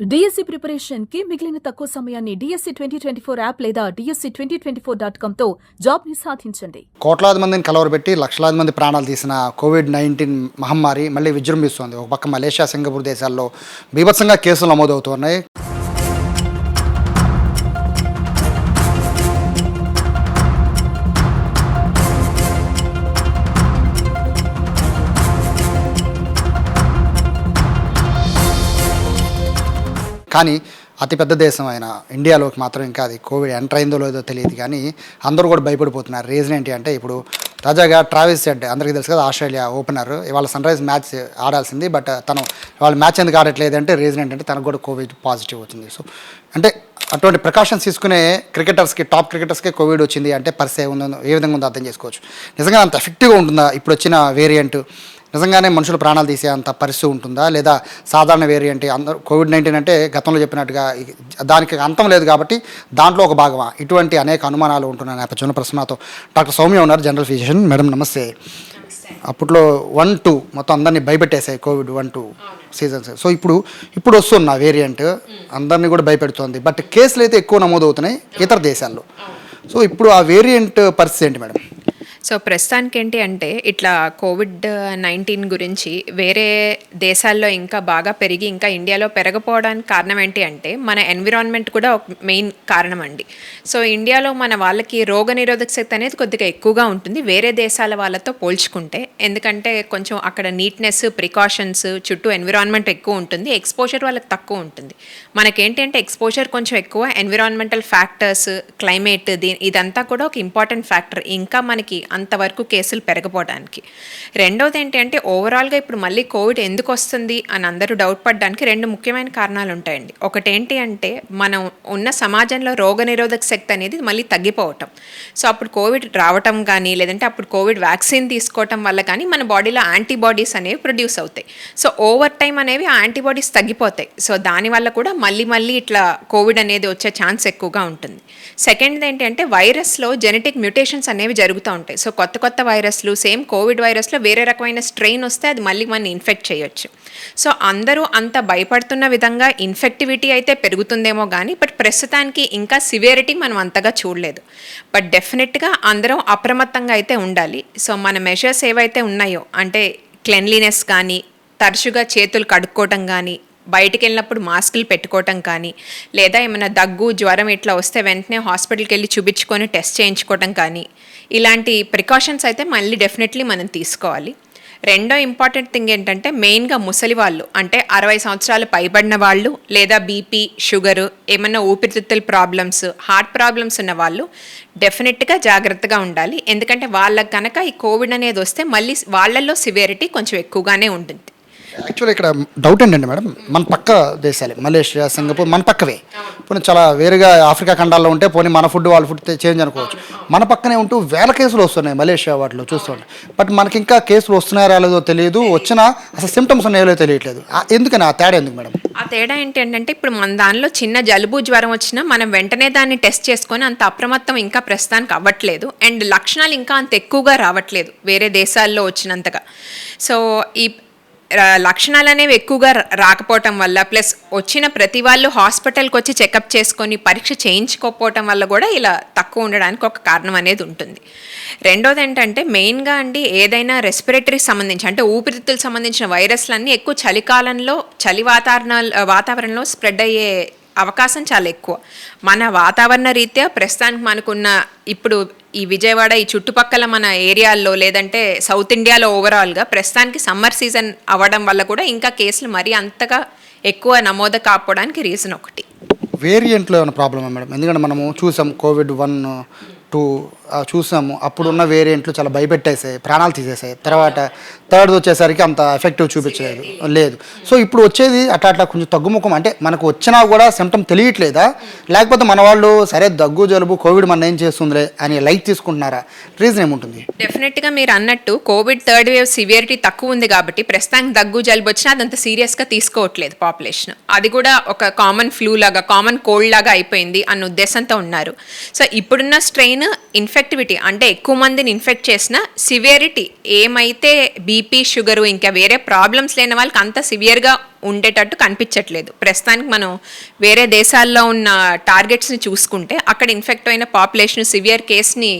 DSC ప్రిపరేషన్కి మిగిలిన తక్కువ సమయాన్ని DSC twenty twenty four app లేదా DSC twenty twenty four dot కామ్తో జాబ్ని సాధించండి కోట్లాది మందిని కలవరబెట్టి లక్షలాది మంది ప్రాణాలు తీసిన కోవిడ్ నైన్టీన్ మహమ్మారి మళ్ళీ విజృంభిస్తోంది. ఒక పక్క మలేషియా సింగపూర్ దేశాల్లో బీభత్సంగా కేసులు నమోదవుతున్నాయి కానీ అతిపెద్ద దేశం అయిన ఇండియాలోకి మాత్రం ఇంకా అది కోవిడ్ ఎంటర్ అయిందో లేదో తెలియదు కానీ అందరూ కూడా భయపడిపోతున్నారు. రీజన్ ఏంటి అంటే ఇప్పుడు తాజాగా ట్రావిస్ సెడ్ అందరికీ తెలుసు కదా ఆస్ట్రేలియా ఓపెనర్ ఇవాళ సన్ రైజ్ మ్యాచ్ ఆడాల్సింది. బట్ తను వాళ్ళ మ్యాచ్ ఎందుకు ఆడట్లేదు అంటే రీజన్ ఏంటంటే తనకు కూడా కోవిడ్ పాజిటివ్ వచ్చింది. సో అంటే అటువంటి ప్రికాషన్స్ తీసుకునే క్రికెటర్స్కి టాప్ క్రికెటర్స్కి కోవిడ్ వచ్చింది అంటే పరిస్థితి ఉందో ఏ విధంగా ఉందో అర్థం చేసుకోవచ్చు. నిజంగా అంత ఎఫెక్టివ్గా ఉంటుందా? ఇప్పుడు వచ్చిన వేరియంట్ నిజంగానే మనుషుల ప్రాణాలు తీసే అంత పరిస్థితి ఉంటుందా? లేదా సాధారణ వేరియంట్ అందరూ కోవిడ్ నైన్టీన్ అంటే గతంలో చెప్పినట్టుగా దానికి అంతం లేదు కాబట్టి దాంట్లో ఒక భాగమా? ఇటువంటి అనేక అనుమానాలు ఉంటున్న నేపథ్యంలో ప్రశ్నతో డాక్టర్ సౌమ్య ఉన్నారు జనరల్ ఫిజిషియన్. మేడం నమస్తే. అప్పట్లో వన్ టూ మొత్తం అందరినీ భయపెట్టేసాయి covid one two seasons. So ఇప్పుడు ఇప్పుడు వస్తున్న వేరియంట్ అందరినీ కూడా భయపెడుతోంది. బట్ కేసులు అయితే ఎక్కువ నమోదవుతున్నాయి ఇతర దేశాల్లో. సో ఇప్పుడు ఆ వేరియంట్ పరిస్థితి ఏంటి మేడం? సో ప్రస్తుతానికి ఏంటి అంటే ఇట్లా కోవిడ్ నైన్టీన్ గురించి వేరే దేశాల్లో ఇంకా బాగా పెరిగి ఇంకా ఇండియాలో పెరగపోవడానికి కారణం ఏంటి అంటే మన ఎన్విరాన్మెంట్ కూడా ఒక మెయిన్ కారణం అండి. సో ఇండియాలో మన వాళ్ళకి రోగ నిరోధక శక్తి అనేది కొద్దిగా ఎక్కువగా ఉంటుంది. వేరే దేశాల వాళ్ళతో పోల్చుకుంటే ఎందుకంటే కొంచెం అక్కడ నీట్నెస్ ప్రికాషన్స్ చుట్టూ ఎన్విరాన్మెంట్ ఎక్కువ ఉంటుంది. ఎక్స్పోజర్ వాళ్ళకి తక్కువ ఉంటుంది. మనకేంటి అంటే ఎక్స్పోజర్ కొంచెం ఎక్కువ ఎన్విరాన్మెంటల్ ఫ్యాక్టర్స్ క్లైమేట్ దీని ఇదంతా కూడా ఒక ఇంపార్టెంట్ ఫ్యాక్టర్. ఇంకా మనకి అంతవరకు కేసులు పెరగపోవడానికి రెండవది ఏంటి అంటే ఓవరాల్గా ఇప్పుడు మళ్ళీ కోవిడ్ ఎందుకు వస్తుంది అని అందరూ డౌట్ పడడానికి రెండు ముఖ్యమైన కారణాలు ఉంటాయండి. ఒకటేంటి అంటే మనం ఉన్న సమాజంలో రోగ నిరోధక శక్తి అనేది మళ్ళీ తగ్గిపోవటం. సో అప్పుడు కోవిడ్ రావటం కానీ లేదంటే అప్పుడు కోవిడ్ వ్యాక్సిన్ తీసుకోవటం వల్ల కానీ మన బాడీలో యాంటీబాడీస్ అనేవి ప్రొడ్యూస్ అవుతాయి. సో ఓవర్ టైం అనేవి ఆ యాంటీబాడీస్ తగ్గిపోతాయి. సో దానివల్ల కూడా మళ్ళీ మళ్ళీ ఇట్లా కోవిడ్ అనేది వచ్చే ఛాన్స్ ఎక్కువగా ఉంటుంది. సెకండ్ ఏంటి అంటే వైరస్లో జెనెటిక్ మ్యూటేషన్స్ అనేవి జరుగుతూ ఉంటాయి. సో కొత్త కొత్త వైరస్లు సేమ్ కోవిడ్ వైరస్లో వేరే రకమైన స్ట్రెయిన్ వస్తే అది మళ్ళీ మనం ఇన్ఫెక్ట్ చేయొచ్చు. సో అందరూ అంత భయపడుతున్న విధంగా ఇన్ఫెక్టివిటీ అయితే పెరుగుతుందేమో కానీ బట్ ప్రస్తుతానికి ఇంకా సివియరిటీ మనం అంతగా చూడలేదు. బట్ డెఫినెట్గా అందరం అప్రమత్తంగా అయితే ఉండాలి. సో మన మెషర్స్ ఏవైతే ఉన్నాయో అంటే క్లెన్లీనెస్ కానీ తరచుగా చేతులు కడుక్కోవటం కానీ బయటికి వెళ్ళినప్పుడు మాస్కులు పెట్టుకోవటం కానీ లేదా ఏమైనా దగ్గు జ్వరం ఇట్లా వస్తే వెంటనే హాస్పిటల్కి వెళ్ళి చూపించుకొని టెస్ట్ చేయించుకోవటం కానీ ఇలాంటి ప్రికాషన్స్ అయితే మళ్ళీ డెఫినెట్లీ మనం తీసుకోవాలి. రెండో ఇంపార్టెంట్ థింగ్ ఏంటంటే మెయిన్గా ముసలి వాళ్ళు అంటే అరవై సంవత్సరాలు పైబడిన వాళ్ళు లేదా బీపీ షుగరు ఏమన్నా ఊపిరితిత్తుల ప్రాబ్లమ్స్ హార్ట్ ప్రాబ్లమ్స్ ఉన్న వాళ్ళు డెఫినెట్గా జాగ్రత్తగా ఉండాలి. ఎందుకంటే వాళ్ళకి కనుక ఈ కోవిడ్ అనేది వస్తే మళ్ళీ వాళ్ళల్లో సివియరిటీ కొంచెం ఎక్కువగానే ఉంటుంది. యాక్చువల్లీ ఇక్కడ డౌట్ ఏంటండి మేడం మన పక్క దేశాలే మలేషియా సింగపూర్ మన పక్కవే. పోనీ చాలా వేరుగా ఆఫ్రికా ఖండాల్లో ఉంటే పోనీ మన ఫుడ్ వాళ్ళ ఫుడ్ చేంజ్ అనుకోవచ్చు. మన పక్కనే ఉంటూ వేల కేసులు వస్తున్నాయి మలేషియా వాటిలో చూస్తుంటే. బట్ మనకి ఇంకా కేసులు వస్తున్నాయో రాలేదో తెలియదు వచ్చినా అసలు సిమ్టమ్స్ ఉన్నాయో తెలియట్లేదు. ఎందుకని ఆ తేడా ఎందుకు మేడం? ఆ తేడా ఏంటి అంటే ఇప్పుడు మన దానిలో చిన్న జలుబు జ్వరం వచ్చినా మనం వెంటనే దాన్ని టెస్ట్ చేసుకొని అంత అప్రమత్తం ఇంకా ప్రస్తుతానికి అవ్వట్లేదు. అండ్ లక్షణాలు ఇంకా అంత ఎక్కువగా రావట్లేదు వేరే దేశాల్లో వచ్చినంతగా. సో ఈ లక్షణాలు అనేవి ఎక్కువగా రాకపోవటం వల్ల ప్లస్ వచ్చిన ప్రతి వాళ్ళు హాస్పిటల్కి వచ్చి చెకప్ చేసుకొని పరీక్ష చేయించుకోకపోవటం వల్ల కూడా ఇలా తక్కువ ఉండడానికి ఒక కారణం అనేది ఉంటుంది. రెండోది ఏంటంటే మెయిన్గా అండి ఏదైనా రెస్పిరేటరీకి సంబంధించి అంటే ఊపిరితిత్తులకు సంబంధించిన వైరస్లన్నీ ఎక్కువ చలికాలంలో చలి వాతావరణ వాతావరణంలో స్ప్రెడ్ అయ్యే అవకాశం చాలా ఎక్కువ. మన వాతావరణ రీత్యా ప్రస్తుతానికి మనకున్న ఇప్పుడు ఈ విజయవాడ ఈ చుట్టుపక్కల మన ఏరియాల్లో లేదంటే సౌత్ ఇండియాలో ఓవరాల్గా ప్రస్తుతానికి సమ్మర్ సీజన్ అవ్వడం వల్ల కూడా ఇంకా కేసులు మరీ అంతగా ఎక్కువ నమోదు కాకపోవడానికి రీజన్ ఒకటి. వేరియంట్లో ఏమైనా ప్రాబ్లమా మేడం? ఎందుకంటే మనము చూసాం కోవిడ్ వన్ టూ చూసాము అప్పుడున్న వేరియంట్లు చాలా భయపెట్టేసాయి ప్రాణాలు తీసేసాయి. తర్వాత థర్డ్ వచ్చేసరికి అంత ఎఫెక్టివ్ చూపించలేదు. లేదు. సో ఇప్పుడు వచ్చేది అట్లా అట్లా కొంచెం తగ్గుముఖం. అంటే మనకు వచ్చినా కూడా సిమ్టమ్ తెలియట్లేదా? లేకపోతే మన వాళ్ళు సరే దగ్గు జలుబు కోవిడ్ మన ఏం చేస్తుందిలే అని లైట్ తీసుకుంటున్నారా? రీజన్ ఏముంటుంది? డెఫినెట్గా మీరు అన్నట్టు కోవిడ్ థర్డ్ వేవ్ సివియరిటీ తక్కువ ఉంది కాబట్టి ప్రస్తుతానికి దగ్గు జలుబు వచ్చినా అదంత సీరియస్గా తీసుకోవట్లేదు పాపులేషన్. అది కూడా ఒక కామన్ ఫ్లూ లాగా కామన్ కోల్డ్ లాగా అయిపోయింది అన్న ఉద్దేశంతో ఉన్నారు. సో ఇప్పుడున్న స్ట్రెయిన్ మెయిన్ ఇన్ఫెక్టివిటీ అంటే ఎక్కువ మందిని ఇన్ఫెక్ట్ చేసిన సివియరిటీ ఏమైతే బీపీ షుగరు ఇంకా వేరే ప్రాబ్లమ్స్ లేని వాళ్ళకి అంత సివియర్గా ఉండేటట్టు కనిపించట్లేదు. ప్రస్తుతానికి మనం వేరే దేశాల్లో ఉన్న టార్గెట్స్ని చూసుకుంటే అక్కడ ఇన్ఫెక్ట్ అయిన పాపులేషన్ సివియర్ కేస్ని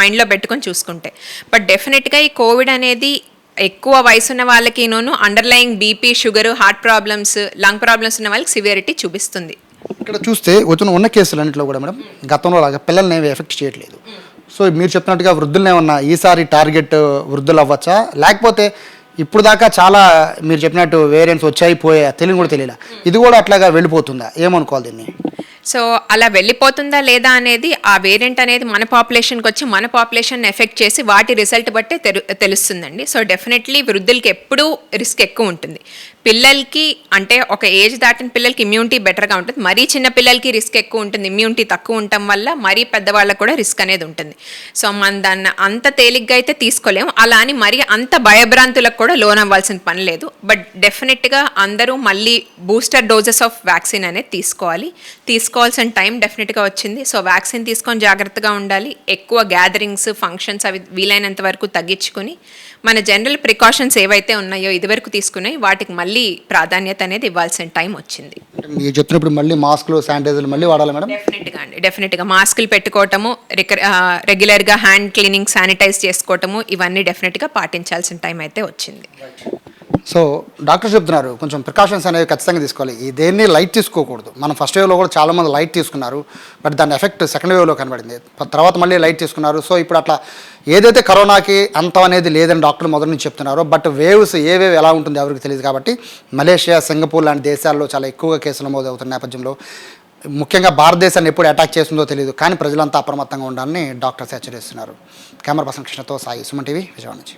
మైండ్లో పెట్టుకొని చూసుకుంటే. బట్ డెఫినెట్గా ఈ కోవిడ్ అనేది ఎక్కువ వయసున్న వాళ్ళకినూను underlying BP sugar heart problems lung problems ఉన్న వాళ్ళకి సివియరిటీ చూపిస్తుంది. ఇక్కడ చూస్తే వచ్చిన ఉన్న కేసులన్నింటిలో కూడా మేడం గతంలో లాగా పిల్లల్ని ఏమి ఎఫెక్ట్ చేయట్లేదు. సో మీరు చెప్పినట్టుగా వృద్ధులనే ఉన్న ఈసారి టార్గెట్ వృద్ధులు అవ్వచ్చా? లేకపోతే ఇప్పుడు దాకా చాలా మీరు చెప్పినట్టు వేరియంట్స్ వచ్చాయి పోయా తెలియని కూడా తెలియలే. ఇది కూడా అట్లాగా వెళ్ళిపోతుందా? ఏమనుకోవాలి దీన్ని? సో అలా వెళ్ళిపోతుందా లేదా అనేది ఆ వేరియంట్ అనేది మన పాపులేషన్కి వచ్చి మన పాపులేషన్ ఎఫెక్ట్ చేసి వాటి రిజల్ట్ బట్టే తెరు- తెలుస్తుందండి. సో డెఫినెట్లీ వృద్ధులకి ఎప్పుడూ రిస్క్ ఎక్కువ ఉంటుంది. పిల్లలకి అంటే ఒక ఏజ్ దాటిన పిల్లలకి ఇమ్యూనిటీ బెటర్గా ఉంటుంది. మరీ చిన్న పిల్లలకి రిస్క్ ఎక్కువ ఉంటుంది. ఇమ్యూనిటీ తక్కువ ఉండటం వల్ల మరీ పెద్దవాళ్ళకు కూడా రిస్క్ అనేది ఉంటుంది. సో మనం దాన్ని అంత తేలిగ్గా అయితే తీసుకోలేము. అలా అని మరీ అంత భయభ్రాంతులకు కూడా లోన్ అవ్వాల్సిన పని లేదు. బట్ డెఫినెట్గా అందరూ మళ్ళీ బూస్టర్ డోసెస్ ఆఫ్ వ్యాక్సిన్ అనేది తీసుకోవాలి. తీసుకోవాల్సిన టైం డెఫినెట్గా వచ్చింది. సో వ్యాక్సిన్ తీసుకొని జాగ్రత్తగా ఉండాలి. ఎక్కువ గ్యాదరింగ్స్ ఫంక్షన్స్ అవి వీలైనంత వరకు తగ్గించుకుని మన జనరల్ ప్రికాషన్స్ ఏవైతే ఉన్నాయో ఇదివరకు తీసుకున్నాయి వాటికి మళ్ళీ ప్రాధాన్యత అనేది ఇవ్వాల్సిన టైం వచ్చింది. మీరు చెప్పినప్పుడు మళ్ళీ మాస్క్లు శానిటైజర్లు మళ్ళీ వాడాలి మేడం? డెఫినెట్గా అండి. డెఫినెట్గా మాస్కులు పెట్టుకోవటము రెగ్యులర్గా హ్యాండ్ క్లీనింగ్ శానిటైజ్ చేసుకోవటము ఇవన్నీ డెఫినెట్గా పాటించాల్సిన టైం అయితే వచ్చింది. సో డాక్టర్ చెప్తున్నారు కొంచెం ప్రికాషన్స్ అనేవి ఖచ్చితంగా తీసుకోవాలి. ఈ దేన్ని లైట్ తీసుకోకూడదు. మనం ఫస్ట్ వేవ్లో కూడా చాలామంది లైట్ తీసుకున్నారు బట్ దాని ఎఫెక్ట్ సెకండ్ వేవ్లో కనబడింది. తర్వాత మళ్ళీ లైట్ తీసుకున్నారు. సో ఇప్పుడు అట్లా ఏదైతే కరోనాకి అంతం అనేది లేదని డాక్టర్ మొదటి నుంచి చెప్తున్నారో బట్ వేవ్స్ ఏవేవి ఎలా ఉంటుంది ఎవరికి తెలియదు కాబట్టి మలేషియా సింగపూర్ లాంటి దేశాల్లో చాలా ఎక్కువగా కేసులు నమోదవుతున్న నేపథ్యంలో ముఖ్యంగా భారతదేశాన్ని ఎప్పుడు అటాక్ చేస్తుందో తెలియదు కానీ ప్రజలంతా అప్రమత్తంగా ఉండాలని డాక్టర్స్ హెచ్చరిస్తున్నారు. కెమెరా పర్సన్ కృష్ణతో సాయి సుమన్ టీవీ విజయవాడ నుంచి.